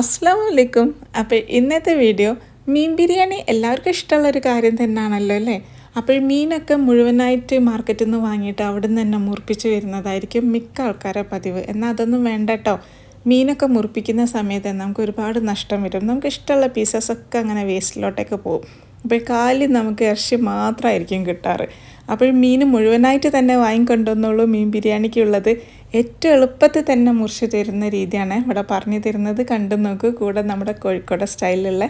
അസ്സാം അപ്പോൾ ഇന്നത്തെ വീഡിയോ മീൻ ബിരിയാണി എല്ലാവർക്കും ഇഷ്ടമുള്ളൊരു കാര്യം തന്നെയാണല്ലോ അല്ലേ? അപ്പോൾ മീനൊക്കെ മുഴുവനായിട്ട് മാർക്കറ്റിൽ നിന്ന് വാങ്ങിയിട്ട് അവിടെ നിന്ന് തന്നെ മുറിപ്പിച്ച് വരുന്നതായിരിക്കും മിക്ക ആൾക്കാരെ പതിവ്. എന്നാൽ അതൊന്നും വേണ്ട കേട്ടോ മീനൊക്കെ മുറിപ്പിക്കുന്ന സമയത്ത് നമുക്ക് ഒരുപാട് നഷ്ടം വരും. നമുക്ക് ഇഷ്ടമുള്ള പീസസ് ഒക്കെ അങ്ങനെ വേസ്റ്റിലോട്ടൊക്കെ പോകും. അപ്പോൾ കാലിൽ നമുക്ക് ഇറച്ചി മാത്രമായിരിക്കും കിട്ടാറ്. അപ്പോൾ മീൻ മുഴുവനായിട്ട് തന്നെ വാങ്ങിക്കൊണ്ടുവന്നുള്ളൂ മീൻ ബിരിയാണിക്കുള്ളത്. ഏറ്റവും എളുപ്പത്തിൽ തന്നെ മുറിച്ച് തരുന്ന രീതിയാണ് ഇവിടെ പറഞ്ഞു തരുന്നത്. കണ്ടു നോക്കൂ കൂടെ നമ്മുടെ കോഴിക്കോട് സ്റ്റൈലിലുള്ള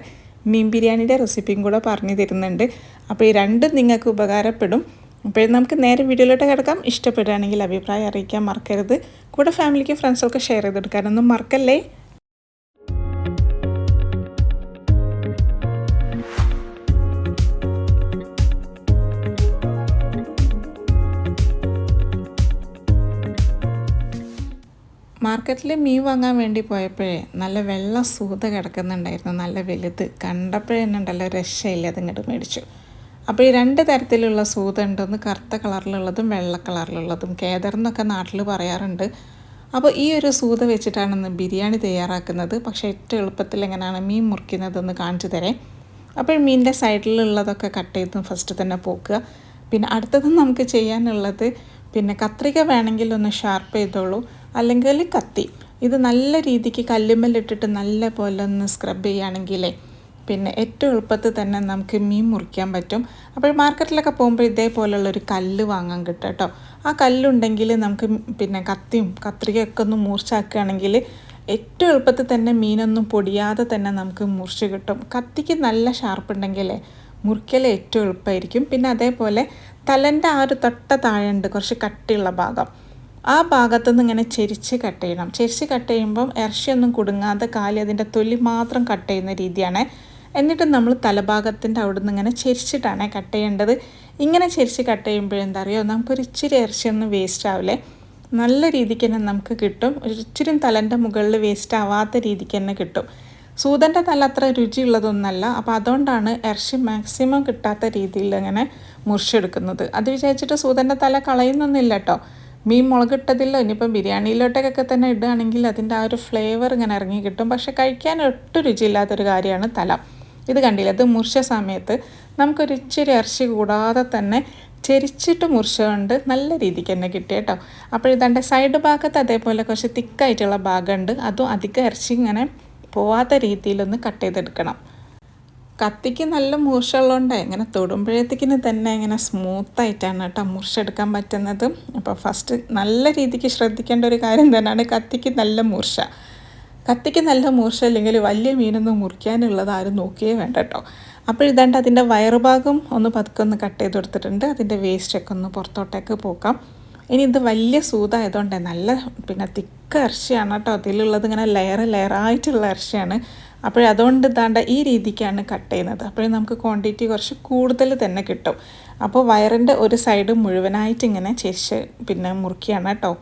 മീൻ ബിരിയാണിയുടെ റെസിപ്പിയും കൂടെ പറഞ്ഞു തരുന്നുണ്ട്. അപ്പോൾ ഈ രണ്ടും നിങ്ങൾക്ക് ഉപകാരപ്പെടും. അപ്പോൾ നമുക്ക് നേരെ വീഡിയോയിലോട്ട് കിടക്കാം. ഇഷ്ടപ്പെടുകയാണെങ്കിൽ അഭിപ്രായം അറിയിക്കാൻ മറക്കരുത്. കൂടെ ഫാമിലിക്കും ഫ്രണ്ട്സൊക്കെ ഷെയർ ചെയ്തെടുക്കാനൊന്നും മറക്കല്ലേ? മാർക്കറ്റിൽ മീൻ വാങ്ങാൻ വേണ്ടി പോയപ്പോഴേ നല്ല വെള്ള സൂത കിടക്കുന്നുണ്ടായിരുന്നു നല്ല വലുത്. കണ്ടപ്പോഴേ തന്നെ ഉണ്ടല്ലോ രക്ഷയില്ല അതിങ്ങോട്ട് മേടിച്ചു. അപ്പോൾ ഈ രണ്ട് തരത്തിലുള്ള സൂത ഉണ്ടെന്ന് കറുത്ത കളറിലുള്ളതും വെള്ള കളറിലുള്ളതും കേദർ എന്നൊക്കെ നാട്ടിൽ പറയാറുണ്ട്. അപ്പോൾ ഈ ഒരു സൂത വെച്ചിട്ടാണ് ഇന്ന് ബിരിയാണി തയ്യാറാക്കുന്നത്. പക്ഷേ ഏറ്റവും എളുപ്പത്തിൽ എങ്ങനെയാണ് മീൻ മുറിക്കുന്നതെന്ന് കാണിച്ചു തരാം. അപ്പോൾ മീനിന്റെ സൈഡിലുള്ളതൊക്കെ കട്ട് ചെയ്ത് ഫസ്റ്റ് തന്നെ പോക്കുക. പിന്നെ അടുത്തത് നമുക്ക് ചെയ്യാനുള്ളത് പിന്നെ കത്രിക വേണമെങ്കിൽ ഒന്ന് ഷാർപ്പ് ചെയ്തോളൂ. അല്ലെങ്കിൽ കത്തി. ഇത് നല്ല രീതിക്ക് കല്ലുമ്മലിട്ടിട്ട് നല്ല പോലെ ഒന്ന് സ്ക്രബ് ചെയ്യുകയാണെങ്കിലേ പിന്നെ ഏറ്റവും എളുപ്പത്തിൽ തന്നെ നമുക്ക് മീൻ മുറിക്കാൻ പറ്റും. അപ്പോൾ മാർക്കറ്റിലൊക്കെ പോകുമ്പോൾ ഇതേപോലുള്ളൊരു കല്ല് വാങ്ങാൻ കിട്ടും കേട്ടോ. ആ കല്ലുണ്ടെങ്കിൽ നമുക്ക് പിന്നെ കത്തിയും കത്രികയൊക്കെ ഒന്ന് മൂർച്ചാക്കുകയാണെങ്കിൽ ഏറ്റവും എളുപ്പത്തിൽ തന്നെ മീനൊന്നും പൊടിയാതെ തന്നെ നമുക്ക് മുറിച്ച് കിട്ടും. കത്തിക്ക് നല്ല ഷാർപ്പ് ഉണ്ടെങ്കിലേ മുറിക്കൽ ഏറ്റവും എളുപ്പമായിരിക്കും. പിന്നെ അതേപോലെ തലന്റെ ആ ഒരു തൊട്ട താഴെയുണ്ട് കുറച്ച് കട്ടിയുള്ള ഭാഗം. ആ ഭാഗത്തു നിന്ന് ഇങ്ങനെ ചെരിച്ച് കട്ട് ചെയ്യണം. ചെരിച്ച് കട്ട് ചെയ്യുമ്പം ഇറച്ചിയൊന്നും കുടുങ്ങാതെ കാലി അതിന്റെ തൊലി മാത്രം കട്ട് ചെയ്യുന്ന രീതിയാണ്. എന്നിട്ട് നമ്മൾ തലഭാഗത്തിന്റെ അവിടെ നിന്ന് ഇങ്ങനെ ചെരിച്ചിട്ടാണ് കട്ട് ചെയ്യേണ്ടത്. ഇങ്ങനെ ചെരിച്ച് കട്ട് ചെയ്യുമ്പോഴെന്താ അറിയോ? നമുക്കൊരു ഇച്ചിരി ഇറച്ചിയൊന്നും വേസ്റ്റ് ആവില്ലേ? നല്ല രീതിക്ക് തന്നെ നമുക്ക് കിട്ടും. ഒരു ഇച്ചിരി തലന്റെ മുകളിൽ വേസ്റ്റ് ആവാത്ത രീതിക്ക് തന്നെ കിട്ടും. സൂതന്റെ തല അത്ര രുചിയുള്ളതൊന്നല്ല. അപ്പോൾ അതുകൊണ്ടാണ് ഇറച്ചി മാക്സിമം കിട്ടാത്ത രീതിയിൽ ഇങ്ങനെ മുറിച്ചെടുക്കുന്നത്. അത് വിചാരിച്ചിട്ട് സൂതന്റെ തല കളയുന്നൊന്നുമില്ല കേട്ടോ. മീൻ മുളകിട്ടതിലോ ഇനിയിപ്പം ബിരിയാണിയിലോട്ടൊക്കെ തന്നെ ഇടുകയാണെങ്കിൽ അതിന്റെ ആ ഒരു ഫ്ലേവർ ഇങ്ങനെ ഇറങ്ങി കിട്ടും. പക്ഷെ കഴിക്കാൻ ഒട്ടും രുചിയില്ലാത്തൊരു കാര്യമാണ് തല. ഇത് കണ്ടില്ല? അത് മുറിച്ച സമയത്ത് നമുക്കൊരു ഇച്ചിരി ഇറച്ചി കൂടാതെ തന്നെ ചെരിച്ചിട്ട് മുറിച്ചുകൊണ്ട് നല്ല രീതിക്ക് തന്നെ കിട്ടി കേട്ടോ. അപ്പോൾ ഇതാണ്ട് സൈഡ് ഭാഗത്ത് അതേപോലെ കുറച്ച് തിക്കായിട്ടുള്ള ഭാഗമുണ്ട്. അതും അധികം ഇറച്ചി ഇങ്ങനെ പോവാത്ത രീതിയിലൊന്ന് കട്ട് ചെയ്തെടുക്കണം. കത്തിക്ക് നല്ല മൂർച്ചയുള്ളതുകൊണ്ട് ഇങ്ങനെ തൊടുമ്പോഴത്തേക്കിന് തന്നെ ഇങ്ങനെ സ്മൂത്തായിട്ടാണ് കേട്ടോ മുറിച്ചെടുക്കാൻ പറ്റുന്നത്. അപ്പോൾ ഫസ്റ്റ് നല്ല രീതിക്ക് ശ്രദ്ധിക്കേണ്ട ഒരു കാര്യം തന്നെയാണ് കത്തിക്ക് നല്ല മൂർച്ച. കത്തിക്ക് നല്ല മൂർച്ച അല്ലെങ്കിൽ വലിയ മീനൊന്നും മുറിക്കാനുള്ളത് ആരും നോക്കിയേ വേണ്ട കേട്ടോ. അപ്പോൾ ഇതാണ്ട് അതിന്റെ വയറുഭാഗം ഒന്ന് പതുക്കെ ഒന്ന് കട്ട് ചെയ്ത് കൊടുത്തിട്ടുണ്ട്. അതിന്റെ വേസ്റ്റൊക്കെ ഒന്ന് പുറത്തോട്ടേക്ക് പോക്കാം. ഇനി ഇത് വലിയ സൂതായതുകൊണ്ട് നല്ല പിന്നെ തിക്ക ഇറച്ചിയാണ് കേട്ടോ. അതിലുള്ളത് ഇങ്ങനെ ലെയർ ലെയറായിട്ടുള്ള ഇറച്ചിയാണ്. അപ്പോൾ അതുകൊണ്ട് ഇതാണ്ട ഈ രീതിക്കാണ് കട്ട് ചെയ്യുന്നത്. അപ്പോൾ നമുക്ക് ക്വാണ്ടിറ്റി കുറച്ച് കൂടുതൽ തന്നെ കിട്ടും. അപ്പോൾ വയറിന്റെ ഒരു സൈഡ് മുഴുവനായിട്ട് ഇങ്ങനെ ചേച്ച് പിന്നെ മുറുക്കിയാണ് കേട്ടോ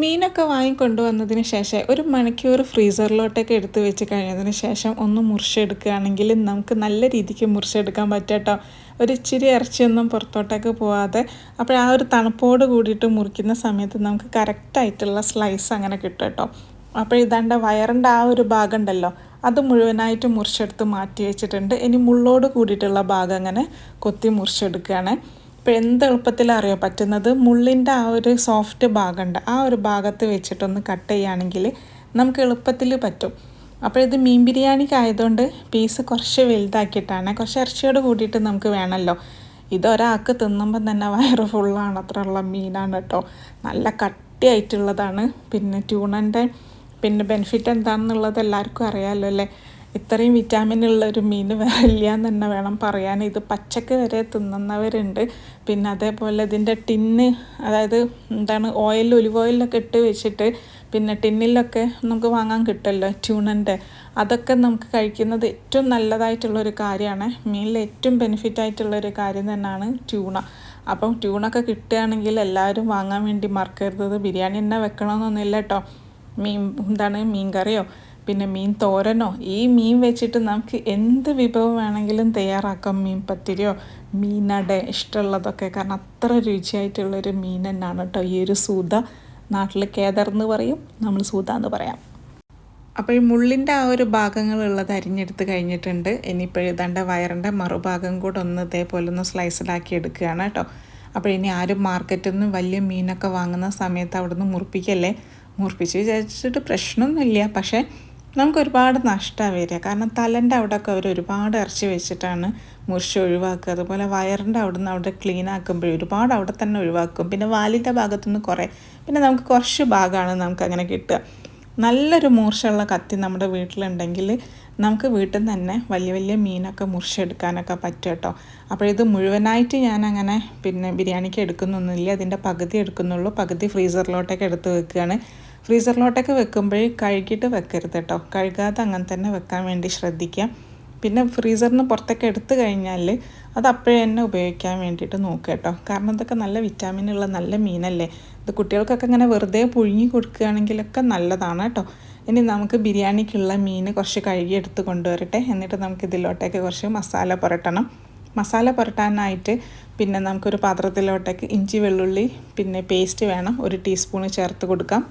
മീനൊക്കെ വാങ്ങിക്കൊണ്ടുവന്നതിന് ശേഷം ഒരു മണിക്കൂർ ഫ്രീസറിലോട്ടൊക്കെ എടുത്ത് വെച്ച് കഴിഞ്ഞതിന് ശേഷം ഒന്ന് മുറിച്ചെടുക്കുകയാണെങ്കിൽ നമുക്ക് നല്ല രീതിക്ക് മുറിച്ചെടുക്കാൻ പറ്റും കേട്ടോ ഒരു ഇച്ചിരി ഇറച്ചിയൊന്നും പുറത്തോട്ടേക്ക് പോവാതെ അപ്പോൾ ആ ഒരു തണുപ്പോട് കൂടിയിട്ട് മുറിക്കുന്ന സമയത്ത് നമുക്ക് കറക്റ്റായിട്ടുള്ള സ്ലൈസ് അങ്ങനെ കിട്ടും കേട്ടോ അപ്പോൾ ഇതാണ്ട വയറിന്റെ ആ ഒരു ഭാഗം ഉണ്ടല്ലോ അത് മുഴുവനായിട്ട് മുറിച്ചെടുത്ത് മാറ്റി വെച്ചിട്ടുണ്ട്. ഇനി മുള്ളോട് കൂടിയിട്ടുള്ള ഭാഗം അങ്ങനെ കൊത്തി മുറിച്ചെടുക്കുകയാണ്. ഇപ്പോൾ എന്ത് എളുപ്പത്തിൽ എളുപ്പത്തിലറിയോ പറ്റുന്നത്? മുള്ളിന്റെ ആ ഒരു സോഫ്റ്റ് ഭാഗമുണ്ട്. ആ ഒരു ഭാഗത്ത് വെച്ചിട്ടൊന്ന് കട്ട് ചെയ്യുകയാണെങ്കിൽ നമുക്ക് എളുപ്പത്തിൽ പറ്റും. അപ്പോൾ ഇത് മീൻ ബിരിയാണിക്ക് ആയതുകൊണ്ട് പീസ് കുറച്ച് വലുതാക്കിയിട്ടാണ്. കുറച്ച് ഇറച്ചിയോട് കൂടിയിട്ട് നമുക്ക് വേണമല്ലോ. ഇതൊരാൾക്ക് തിന്നുമ്പം തന്നെ വയറ് ഫുള്ളാണ് അത്രയുള്ള മീനാണ് കേട്ടോ. നല്ല കട്ടിയായിട്ടുള്ളതാണ്. പിന്നെ ട്യൂണന്റെ പിന്നെ ബെനിഫിറ്റ് എന്താണെന്നുള്ളത് എല്ലാവർക്കും അറിയാമല്ലോ അല്ലേ? ഇത്രയും വിറ്റാമിൻ ഉള്ള ഒരു മീൻ വേറെ ഇല്ല എന്ന് തന്നെ വേണം പറയാൻ. ഇത് പച്ചക്ക് വരെ തിന്നുന്നവരുണ്ട്. പിന്നെ അതേപോലെ ഇതിന്റെ ടിന്ന് അതായത് എന്താണ് ഓയിൽ ഒലിവ് ഓയിലൊക്കെ ഇട്ട് വെച്ചിട്ട് പിന്നെ ടിന്നിലൊക്കെ നമുക്ക് വാങ്ങാൻ കിട്ടുമല്ലോ ട്യൂണന്റെ അതൊക്കെ നമുക്ക് കഴിക്കുന്നത് ഏറ്റവും നല്ലതായിട്ടുള്ളൊരു കാര്യമാണ്. മീനിൽ ഏറ്റവും ബെനിഫിറ്റ് ആയിട്ടുള്ളൊരു കാര്യം തന്നെയാണ് ട്യൂണ അപ്പം ട്യൂണൊക്കെ കിട്ടുകയാണെങ്കിൽ എല്ലാവരും വാങ്ങാൻ വേണ്ടി മറക്കരുത്. ബിരിയാണി തന്നെ വെക്കണമെന്നൊന്നുമില്ല കേട്ടോ. മീൻ എന്താണ് മീൻ കറിയോ പിന്നെ മീൻ തോരനോ ഈ മീൻ വെച്ചിട്ട് നമുക്ക് എന്ത് വിഭവം വേണമെങ്കിലും തയ്യാറാക്കാം മീൻ പത്തിരിയോ മീനട ഇഷ്ടമുള്ളതൊക്കെ. കാരണം അത്ര രുചിയായിട്ടുള്ളൊരു മീൻ തന്നെയാണ് കേട്ടോ ഈ ഒരു സൂത. നാട്ടിൽ കേദർ എന്ന് പറയും നമ്മൾ സൂത എന്ന് പറയാം. അപ്പോൾ ഈ മുള്ളിന്റെ ആ ഒരു ഭാഗങ്ങളുള്ളത് അരിഞ്ഞെടുത്ത് കഴിഞ്ഞിട്ടുണ്ട്. ഇനിയിപ്പോൾ ഇതാണ്ട് വയറിന്റെ മറുഭാഗം കൂടെ ഒന്ന് ഇതേപോലെ ഒന്ന് സ്ലൈസിലാക്കി എടുക്കുകയാണ് കേട്ടോ. അപ്പോൾ ഇനി ആരും മാർക്കറ്റിൽ നിന്ന് വലിയ മീനൊക്കെ വാങ്ങുന്ന സമയത്ത് അവിടെ നിന്ന് മുറിപ്പിക്കല്ലേ? മുറിപ്പിച്ച് വിചാരിച്ചിട്ട് പ്രശ്നമൊന്നുമില്ല. പക്ഷേ നമുക്ക് ഒരുപാട് നഷ്ടമാണ് വരിക. കാരണം തലന്റെ അവിടെയൊക്കെ അവർ ഒരുപാട് ഇറച്ചി വെച്ചിട്ടാണ് മുറിച്ച് ഒഴിവാക്കുക. അതുപോലെ വയറിന്റെ അവിടെ നിന്ന് അവിടെ ക്ലീൻ ആക്കുമ്പോൾ ഒരുപാട് അവിടെ തന്നെ ഒഴിവാക്കും. പിന്നെ വാലിന്റെ ഭാഗത്തുനിന്ന് കുറേ. പിന്നെ നമുക്ക് കുറച്ച് ഭാഗമാണ് നമുക്ക് അങ്ങനെ കിട്ടുക. നല്ലൊരു മൂർച്ചയുള്ള കത്തി നമ്മുടെ വീട്ടിലുണ്ടെങ്കിൽ നമുക്ക് വീട്ടിൽ നിന്ന് തന്നെ വലിയ വലിയ മീനൊക്കെ മുറിച്ചെടുക്കാനൊക്കെ പറ്റും കേട്ടോ. അപ്പോൾ ഇത് മുഴുവനായിട്ട് ഞാൻ അങ്ങനെ പിന്നെ ബിരിയാണിക്ക് എടുക്കുന്നൊന്നുമില്ല. അതിന്റെ പകുതി എടുക്കുന്നുള്ളൂ. പകുതി ഫ്രീസറിലോട്ടൊക്കെ എടുത്ത് വെക്കുകയാണ്. ഫ്രീസറിലോട്ടൊക്കെ വെക്കുമ്പോഴേ കഴുകിയിട്ട് വെക്കരുത് കേട്ടോ. കഴുകാതെ അങ്ങനെ തന്നെ വെക്കാൻ വേണ്ടി ശ്രദ്ധിക്കാം പിന്നെ ഫ്രീസറിന് പുറത്തൊക്കെ എടുത്തു കഴിഞ്ഞാൽ അത് തന്നെ ഉപയോഗിക്കാൻ വേണ്ടിയിട്ട് നോക്കുക കേട്ടോ. കാരണം ഇതൊക്കെ നല്ല വിറ്റാമിനുള്ള നല്ല മീനല്ലേ. ഇത് കുട്ടികൾക്കൊക്കെ ഇങ്ങനെ വെറുതെ പുഴുങ്ങി കൊടുക്കുകയാണെങ്കിലൊക്കെ നല്ലതാണ് കേട്ടോ. ഇനി നമുക്ക് ബിരിയാണിക്കുള്ള മീൻ കുറച്ച് കഴുകിയെടുത്ത് കൊണ്ടുവരട്ടെ. എന്നിട്ട് നമുക്ക് ഇതിലോട്ടേക്ക് കുറച്ച് മസാല പുരട്ടണം. മസാല പുരട്ടാനായിട്ട് പിന്നെ നമുക്കൊരു പാത്രത്തിലോട്ടേക്ക് ഇഞ്ചി വെള്ളുള്ളി പിന്നെ പേസ്റ്റ് വേണം. ഒരു ടീസ്പൂണ് ചേർത്ത് കൊടുക്കാം.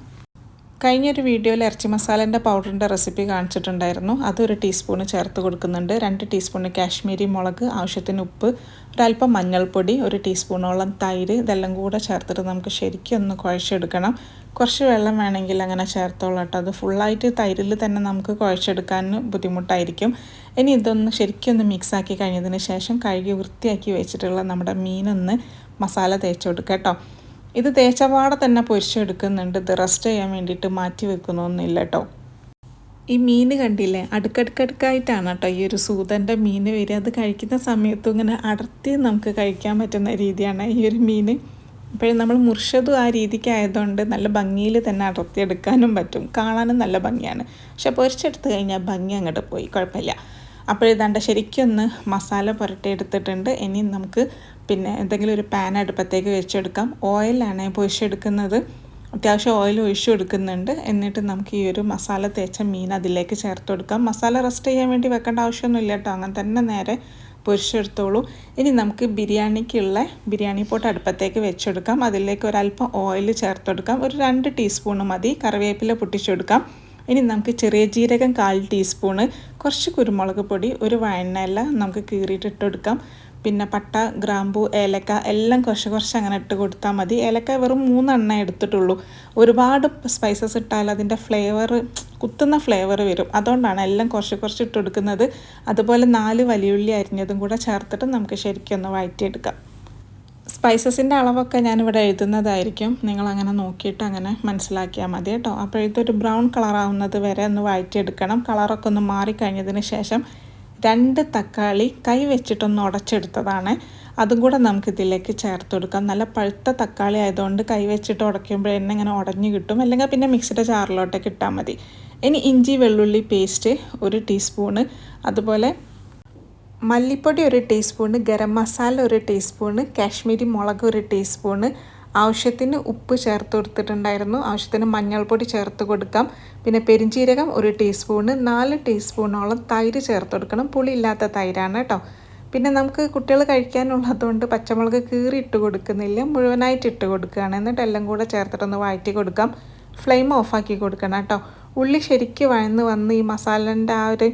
കഴിഞ്ഞൊരു വീഡിയോയിൽ ഇറച്ചി മസാലേന്റെ പൗഡറിന്റെ റെസിപ്പി കാണിച്ചിട്ടുണ്ടായിരുന്നു. അതൊരു ടീസ്പൂണ് ചേർത്ത് കൊടുക്കുന്നുണ്ട്. രണ്ട് ടീസ്പൂണ് കാശ്മീരി മുളക് ആവശ്യത്തിന് ഉപ്പ് ഒരല്പം മഞ്ഞൾപ്പൊടി ഒരു ടീസ്പൂണോളം തൈര് ഇതെല്ലാം കൂടെ ചേർത്തിട്ട് നമുക്ക് ശരിക്കും ഒന്ന് കുഴച്ചെടുക്കണം. കുറച്ച് വെള്ളം വേണമെങ്കിൽ അങ്ങനെ ചേർത്തോളാം കേട്ടോ. അത് ഫുള്ളായിട്ട് തൈരിൽ തന്നെ നമുക്ക് കുഴച്ചെടുക്കാൻ ബുദ്ധിമുട്ടായിരിക്കും. ഇനി ഇതൊന്ന് ശരിക്കും ഒന്ന് മിക്സാക്കി കഴിഞ്ഞതിന് ശേഷം കഴുകി വൃത്തിയാക്കി വെച്ചിട്ടുള്ള നമ്മുടെ മീനൊന്ന് മസാല തേച്ച് കൊടുക്കാം കേട്ടോ. ഇത് തേച്ചപാടെ തന്നെ പൊരിച്ചെടുക്കുന്നുണ്ട്. ഇത് റെസ്റ്റ് ചെയ്യാൻ വേണ്ടിയിട്ട് മാറ്റി വെക്കുന്നൊന്നുമില്ല കേട്ടോ ഈ മീൻ കണ്ടില്ലേ? അടുക്കടുക്കടുക്കായിട്ടാണ് കേട്ടോ ഈ ഒരു സൂതന്റെ മീൻ വരിക. അത് കഴിക്കുന്ന സമയത്തും ഇങ്ങനെ അടർത്തി നമുക്ക് കഴിക്കാൻ പറ്റുന്ന രീതിയാണ് ഈ ഒരു മീൻ അപ്പോഴും നമ്മൾ മുറിച്ചതും ആ രീതിക്ക് ആയതുകൊണ്ട് നല്ല ഭംഗിയിൽ തന്നെ അടർത്തിയെടുക്കാനും പറ്റും. കാണാനും നല്ല ഭംഗിയാണ്. പക്ഷെ പൊരിച്ചെടുത്ത് കഴിഞ്ഞാൽ ഭംഗി അങ്ങോട്ട് പോയി. കുഴപ്പമില്ല. അപ്പോഴിതാണ്ട് ശരിക്കും ഒന്ന് മസാല പുരട്ടിയെടുത്തിട്ടുണ്ട് ഇനി നമുക്ക് പിന്നെ എന്തെങ്കിലും ഒരു പാൻ അടുപ്പത്തേക്ക് വെച്ചെടുക്കാം. ഓയിലാണ് പൊഴിച്ചെടുക്കുന്നത് അത്യാവശ്യം ഓയിൽ ഒഴിച്ചു കൊടുക്കുന്നുണ്ട്. എന്നിട്ട് നമുക്ക് ഈ ഒരു മസാല തേച്ച മീൻ അതിലേക്ക് ചേർത്ത് കൊടുക്കാം. മസാല റെസ്റ്റ് ചെയ്യാൻ വേണ്ടി വെക്കേണ്ട ആവശ്യമൊന്നുമില്ല കേട്ടോ. അങ്ങനെ തന്നെ നേരെ പൊരിച്ചെടുത്തോളൂ. ഇനി നമുക്ക് ബിരിയാണിക്കുള്ള ബിരിയാണി പോട്ട് അടുപ്പത്തേക്ക് വെച്ചെടുക്കാം. അതിലേക്ക് ഒരല്പം ഓയിൽ ചേർത്ത് കൊടുക്കാം. ഒരു രണ്ട് ടീസ്പൂണ് മതി. കറിവേപ്പില പൊട്ടിച്ചെടുക്കാം. ഇനി നമുക്ക് ചെറിയ ജീരകം കാൽ ടീസ്പൂണ് കുറച്ച് കുരുമുളക് പൊടി ഒരു വഴണ്ണയില നമുക്ക് കീറിയിട്ട് ഇട്ടെടുക്കാം പിന്നെ പട്ട ഗ്രാമ്പു ഏലക്ക എല്ലാം കുറച്ച് കുറച്ച് അങ്ങനെ ഇട്ട് കൊടുത്താൽ മതി. ഏലക്ക വെറും മൂന്നെണ്ണ എടുത്തിട്ടുള്ളൂ. ഒരുപാട് സ്പൈസസ് ഇട്ടാൽ അതിന്റെ ഫ്ലേവർ കുത്തുന്ന ഫ്ലേവർ വരും. അതുകൊണ്ടാണ് എല്ലാം കുറച്ച് കുറച്ച് ഇട്ട് കൊടുക്കുന്നത്. അതുപോലെ നാല് വലിയുള്ളി അരിഞ്ഞതും കൂടെ ചേർത്തിട്ട് നമുക്ക് ശരിക്കും ഒന്ന് വഴറ്റിയെടുക്കാം. സ്പൈസസിന്റെ അളവൊക്കെ ഞാനിവിടെ എഴുതുന്നതായിരിക്കും. നിങ്ങൾ അങ്ങനെ നോക്കിയിട്ട് അങ്ങനെ മനസ്സിലാക്കിയാൽ മതി കേട്ടോ. അപ്പോൾ ഇതൊരു ബ്രൗൺ കളറാവുന്നത് വരെ ഒന്ന് വഴറ്റിയെടുക്കണം. കളറൊക്കെ ഒന്ന് മാറിക്കഴിഞ്ഞതിന് ശേഷം രണ്ട് തക്കാളി കൈ വെച്ചിട്ടൊന്ന് ഉടച്ചെടുത്തതാണ്. അതും കൂടെ നമുക്ക് ഇതിലേക്ക് ചേർത്ത് കൊടുക്കാം. നല്ല പഴുത്ത തക്കാളി ആയതുകൊണ്ട് കൈ വെച്ചിട്ട് ഉടയ്ക്കുമ്പോൾ എണ്ണ ഇങ്ങനെ ഉടഞ്ഞു കിട്ടും. അല്ലെങ്കിൽ പിന്നെ മിക്സിയുടെ ചാറിലോട്ടൊക്കെ ഇട്ടാൽ മതി. ഇനി ഇഞ്ചി വെള്ളുള്ളി പേസ്റ്റ് ഒരു ടീസ്പൂണ്. അതുപോലെ മല്ലിപ്പൊടി ഒരു ടീസ്പൂണ്. ഗരം മസാല ഒരു ടീസ്പൂണ്. കാശ്മീരി മുളക് ഒരു ടീസ്പൂണ്. ആവശ്യത്തിന് ഉപ്പ് ചേർത്ത് കൊടുത്തിട്ടുണ്ടായിരുന്നു. ആവശ്യത്തിന് മഞ്ഞൾപ്പൊടി ചേർത്ത് കൊടുക്കാം. പിന്നെ പെരിഞ്ചീരകം ഒരു ടീസ്പൂണ് നാല് ടീസ്പൂണോളം തൈര് ചേർത്ത് കൊടുക്കണം. പുളി ഇല്ലാത്ത തൈരാണ് കേട്ടോ. പിന്നെ നമുക്ക് കുട്ടികൾ കഴിക്കാനുള്ളതുകൊണ്ട് പച്ചമുളക് കീറി ഇട്ട് കൊടുക്കുന്നില്ല. മുഴുവനായിട്ട് ഇട്ട് കൊടുക്കുകയാണ്. എന്നിട്ട് എല്ലാം കൂടെ ചേർത്തിട്ടൊന്ന് വഴറ്റി കൊടുക്കാം. ഫ്ലെയിം ഓഫാക്കി കൊടുക്കണം കേട്ടോ. ഉള്ളി ശരിക്ക് വഴന്ന് വന്ന് ഈ മസാലന്റെ ആ ഒരു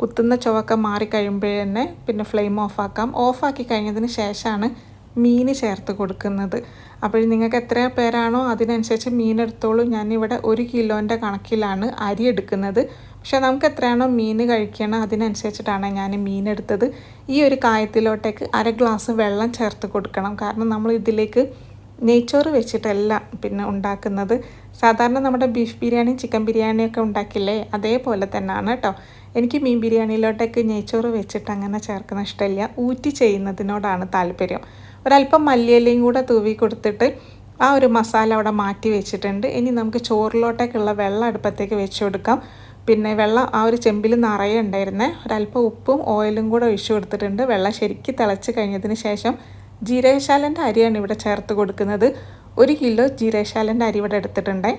കുത്തുന്ന ചുവക്കെ മാറിക്കഴിയുമ്പോഴേ തന്നെ പിന്നെ ഫ്ലെയിം ഓഫാക്കാം. ഓഫാക്കി കഴിഞ്ഞതിന് ശേഷമാണ് മീൻ ചേർത്ത് കൊടുക്കുന്നത്. അപ്പോൾ നിങ്ങൾക്ക് എത്ര പേരാണോ അതിനനുസരിച്ച് മീൻ എടുത്തോളൂ. ഞാനിവിടെ ഒരു കിലോന്റെ കണക്കിലാണ് അരി എടുക്കുന്നത്. പക്ഷേ നമുക്ക് എത്രയാണോ മീൻ കഴിക്കണം അതിനനുസരിച്ചിട്ടാണ് ഞാൻ മീൻ എടുത്തത്. ഈ ഒരു കായത്തിലോട്ടേക്ക് അര ഗ്ലാസ് വെള്ളം ചേർത്ത് കൊടുക്കണം. കാരണം നമ്മൾ ഇതിലേക്ക് നെയ്ച്ചോറ് വെച്ചിട്ടല്ല പിന്നെ ഉണ്ടാക്കുന്നത്. സാധാരണ നമ്മുടെ ബീഫ് ബിരിയാണി ചിക്കൻ ബിരിയാണിയൊക്കെ ഉണ്ടാക്കില്ലേ? അതേപോലെ തന്നെയാണ് കേട്ടോ. എനിക്ക് മീൻ ബിരിയാണിയിലോട്ടേക്ക് നെയ്ച്ചോറ് വെച്ചിട്ട് അങ്ങനെ ചേർക്കുന്ന ഇഷ്ടമില്ല. ഊറ്റി ചെയ്യുന്നതിനോടാണ് താല്പര്യം. ഒരല്പം മല്ലിയിലയും കൂടെ തൂവി കൊടുത്തിട്ട് ആ ഒരു മസാല അവിടെ മാറ്റി വെച്ചിട്ടുണ്ട്. ഇനി നമുക്ക് ചോറിലോട്ടേക്കുള്ള വെള്ളം അടുപ്പത്തേക്ക് വെച്ച് കൊടുക്കാം. പിന്നെ വെള്ളം ആ ഒരു ചെമ്പിൽ നിറയെ ഉണ്ടായിരുന്നേ. ഒരല്പം ഉപ്പും ഓയിലും കൂടെ ഒഴിച്ചു കൊടുത്തിട്ടുണ്ട്. വെള്ളം ശരിക്കും തിളച്ച് കഴിഞ്ഞതിന് ശേഷം ജീരകശാലന്റെ അരിയാണ് ഇവിടെ ചേർത്ത് കൊടുക്കുന്നത്. ഒരു കിലോ ജീരകശാലന്റെ അരി ഇവിടെ എടുത്തിട്ടുണ്ടേ.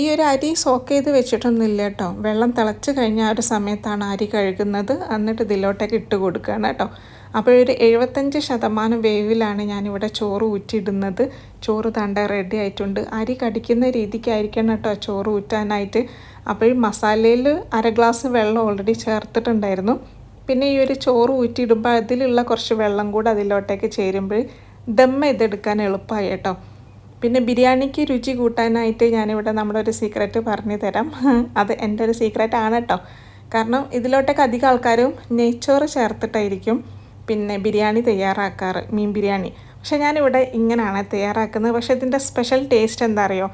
ഈ ഒരു അരി സോക്ക് ചെയ്ത് വെച്ചിട്ടൊന്നുമില്ല കേട്ടോ. വെള്ളം തിളച്ച് കഴിഞ്ഞ ആ ഒരു സമയത്താണ് അരി കഴുകുന്നത്. എന്നിട്ട് ഇതിലോട്ടേക്ക് ഇട്ട് കൊടുക്കുകയാണ് കേട്ടോ. അപ്പോഴൊരു എഴുപത്തഞ്ച് ശതമാനം വേവിലാണ് ഞാനിവിടെ ചോറ് ഊറ്റിയിടുന്നത്. ചോറ് തണ്ട റെഡി ആയിട്ടുണ്ട്. അരി കടിക്കുന്ന രീതിക്കായിരിക്കണം കേട്ടോ ചോറ് ഊറ്റാനായിട്ട്. അപ്പോൾ മസാലയിൽ അര ഗ്ലാസ് വെള്ളം ഓൾറെഡി ചേർത്തിട്ടുണ്ടായിരുന്നു. പിന്നെ ഈ ഒരു ചോറ് ഊറ്റിയിടുമ്പോൾ അതിലുള്ള കുറച്ച് വെള്ളം കൂടെ അതിലോട്ടേക്ക് ചേരുമ്പോൾ ദം ഇതെടുക്കാൻ എളുപ്പമായി കേട്ടോ. പിന്നെ ബിരിയാണിക്ക് രുചി കൂട്ടാനായിട്ട് ഞാനിവിടെ നമ്മുടെ ഒരു സീക്രട്ട് പറഞ്ഞു തരാം. അത് എന്റെ ഒരു സീക്രട്ട് ആണ് കേട്ടോ. കാരണം ഇതിലോട്ടൊക്കെ അധികം ആൾക്കാരും നെയ്ച്ചോറ് ചേർത്തിട്ടായിരിക്കും. പിന്നെ ബിരിയാണി തയ്യാറാക്കാറ് മീൻ ബിരിയാണി. പക്ഷേ ഞാനിവിടെ ഇങ്ങനെയാണ് തയ്യാറാക്കുന്നത്. പക്ഷേ ഇതിന്റെ സ്പെഷ്യൽ ടേസ്റ്റ് എന്താ അറിയോ?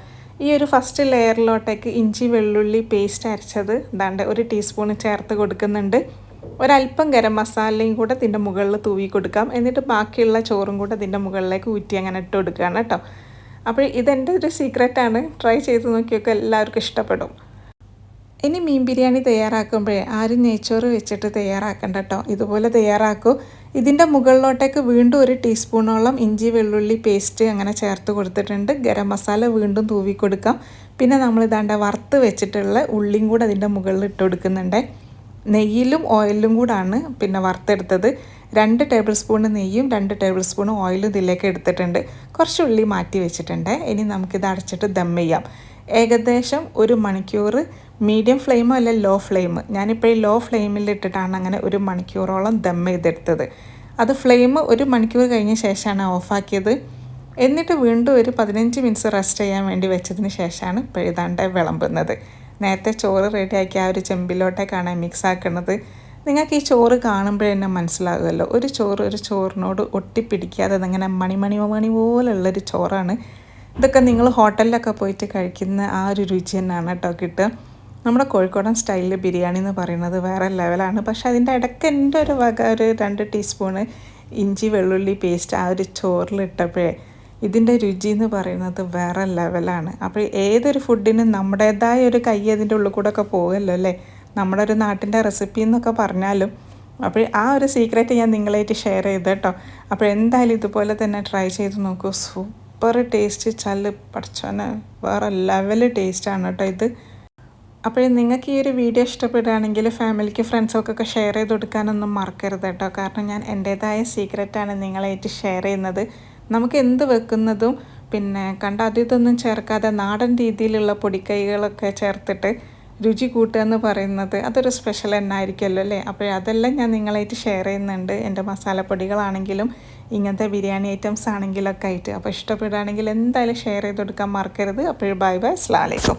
ഈ ഒരു ഫസ്റ്റ് ലെയറിലോട്ടേക്ക് ഇഞ്ചി വെള്ളുള്ളി പേസ്റ്റ് അരച്ചത് ദാണ്ട് ഒരു ടീസ്പൂൺ ചേർത്ത് കൊടുക്കുന്നുണ്ട്. ഒരല്പം ഗരം മസാലയും കൂടെ ഇതിന്റെ മുകളിൽ തൂവി കൊടുക്കാം. എന്നിട്ട് ബാക്കിയുള്ള ചോറും കൂടെ ഇതിന്റെ മുകളിലേക്ക് ഊറ്റി അങ്ങനെ ഇട്ട് കൊടുക്കുകയാണ് കേട്ടോ. അപ്പോൾ ഇതെന്റെ ഒരു സീക്രട്ടാണ് ട്രൈ ചെയ്ത് നോക്കിയൊക്കെ എല്ലാവർക്കും ഇഷ്ടപ്പെടും. ഇനി മീൻ ബിരിയാണി തയ്യാറാക്കുമ്പോഴേ ആരും നെയ്ച്ചോറ് വെച്ചിട്ട് തയ്യാറാക്കണ്ട കേട്ടോ. ഇതുപോലെ തയ്യാറാക്കൂ. ഇതിന്റെ മുകളിലോട്ടേക്ക് വീണ്ടും ഒരു ടീസ്പൂണോളം ഇഞ്ചി വെള്ളുള്ളി പേസ്റ്റ് അങ്ങനെ ചേർത്ത് കൊടുത്തിട്ടുണ്ട്. ഗരം മസാല വീണ്ടും തൂവി കൊടുക്കാം. പിന്നെ നമ്മൾ ഇതാണ്ട വറുത്ത് വെച്ചിട്ടുള്ള ഉള്ളിയും കൂടെ അതിന്റെ മുകളിൽ ഇട്ട് കൊടുക്കുന്നുണ്ട്. നെയ്യിലും ഓയിലും കൂടാണ് പിന്നെ വറുത്തെടുത്തത്. രണ്ട് ടേബിൾ സ്പൂൺ നെയ്യും രണ്ട് ടേബിൾ സ്പൂൺ ഓയിലും ഇതിലേക്ക് എടുത്തിട്ടുണ്ട്. കുറച്ച് ഉള്ളി മാറ്റി വെച്ചിട്ടുണ്ട്. ഇനി നമുക്കിത് അടച്ചിട്ട് ദം ചെയ്യാം. ഏകദേശം ഒരു മണിക്കൂർ മീഡിയം ഫ്ലെയിമോ അല്ല ലോ ഫ്ലെയിം ഞാനിപ്പോൾ ലോ ഫ്ലെയിമിലിട്ടിട്ടാണ് അങ്ങനെ ഒരു മണിക്കൂറോളം ദം ചെയ്തെടുത്തത്. അത് ഫ്ലെയിം ഒരു മണിക്കൂർ കഴിഞ്ഞ ശേഷമാണ് ഓഫാക്കിയത്. എന്നിട്ട് വീണ്ടും ഒരു പതിനഞ്ച് മിനിറ്റ്സ് റെസ്റ്റ് ചെയ്യാൻ വേണ്ടി വെച്ചതിന് ശേഷമാണ് ഇപ്പോൾ എഴുതാണ്ട് വിളമ്പുന്നത്. നേരത്തെ ചോറ് റെഡിയാക്കി ആ ഒരു ചെമ്പിലോട്ടേക്കാണ് മിക്സ് ആക്കുന്നത് നിങ്ങൾക്ക് ഈ ചോറ് കാണുമ്പോൾ തന്നെ മനസ്സിലാകുമല്ലോ. ഒരു ചോറ് ഒരു ചോറിനോട് ഒട്ടിപ്പിടിക്കാതെ അങ്ങനെ മണിമണി മണി പോലുള്ളൊരു ചോറാണ് ഇതൊക്കെ നിങ്ങൾ ഹോട്ടലിലൊക്കെ പോയിട്ട് കഴിക്കുന്ന ആ ഒരു രുചി തന്നെയാണ് കേട്ടോ കിട്ടുക. നമ്മുടെ കോഴിക്കോടൻ സ്റ്റൈലിൽ ബിരിയാണി എന്ന് പറയുന്നത് വേറെ ലെവലാണ്. പക്ഷേ അതിന്റെ ഇടയ്ക്ക് എന്റെ ഒരു വക ഒരു രണ്ട് ടീസ്പൂണ് ഇഞ്ചി വെള്ളുള്ളി പേസ്റ്റ് ആ ഒരു ചോറിലിട്ടപ്പോഴേ ഇതിന്റെ രുചി എന്ന് പറയുന്നത് വേറെ ലെവലാണ്. അപ്പോൾ ഏതൊരു ഫുഡിനും നമ്മുടേതായ ഒരു കൈ അതിന്റെ ഉള്ളിൽ കൂടെ ഒക്കെ പോകുമല്ലോ അല്ലേ? നമ്മുടെ ഒരു നാട്ടിന്റെ റെസിപ്പി എന്നൊക്കെ പറഞ്ഞാലും. അപ്പോൾ ആ ഒരു സീക്രറ്റ് ഞാൻ നിങ്ങളായിട്ട് ഷെയർ ചെയ്ത് കേട്ടോ അപ്പോൾ എന്തായാലും ഇതുപോലെ തന്നെ ട്രൈ ചെയ്ത് നോക്കൂ. സൂപ്പർ ടേസ്റ്റ് ചല്ല് പഠിച്ചോനെ വേറെ ലെവൽ ടേസ്റ്റാണ് കേട്ടോ ഇത്. അപ്പോൾ നിങ്ങൾക്ക് ഈ ഒരു വീഡിയോ ഇഷ്ടപ്പെടുകയാണെങ്കിൽ ഫാമിലിക്ക് ഫ്രണ്ട്സൊക്കെ ഷെയർ ചെയ്ത് കൊടുക്കാനൊന്നും മറക്കരുത് കേട്ടോ കാരണം ഞാൻ എന്റേതായ സീക്രറ്റാണ് നിങ്ങളായിട്ട് ഷെയർ ചെയ്യുന്നത്. നമുക്ക് എന്ത് വെക്കുന്നതും പിന്നെ കണ്ട അതിതൊന്നും ചേർക്കാതെ നാടൻ രീതിയിലുള്ള പൊടിക്കൈകളൊക്കെ ചേർത്തിട്ട് രുചി കൂട്ടുക എന്ന് പറയുന്നത് അതൊരു സ്പെഷ്യൽ എന്നായിരിക്കുമല്ലോ അല്ലേ? അപ്പോൾ അതെല്ലാം ഞാൻ നിങ്ങളായിട്ട് ഷെയർ ചെയ്യുന്നുണ്ട്. എന്റെ മസാലപ്പൊടികളാണെങ്കിലും ഇങ്ങനത്തെ ബിരിയാണി ഐറ്റംസ് ആണെങ്കിലൊക്കെ ആയിട്ട്. അപ്പോൾ ഇഷ്ടപ്പെടുകയാണെങ്കിൽ എന്തായാലും ഷെയർ ചെയ്ത് കൊടുക്കാൻ മറക്കരുത്. അപ്പോൾ ബൈ ബൈ അസ്ലാം വലൈക്കും